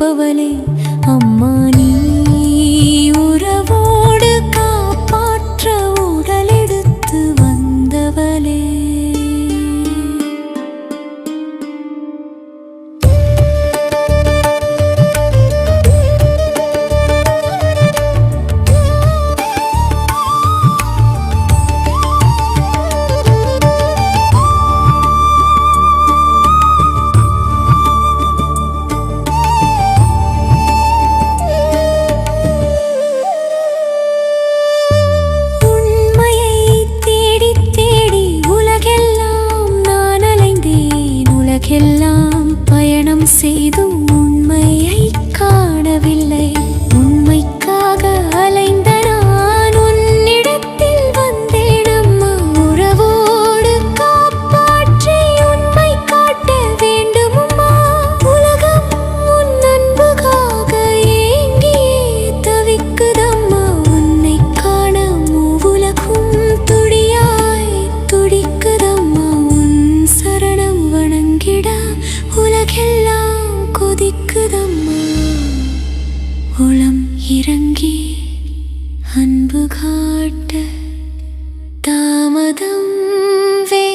இருப்பவனே செய்த குளம் இறங்கி அன்பு காட்ட தாமதம் வே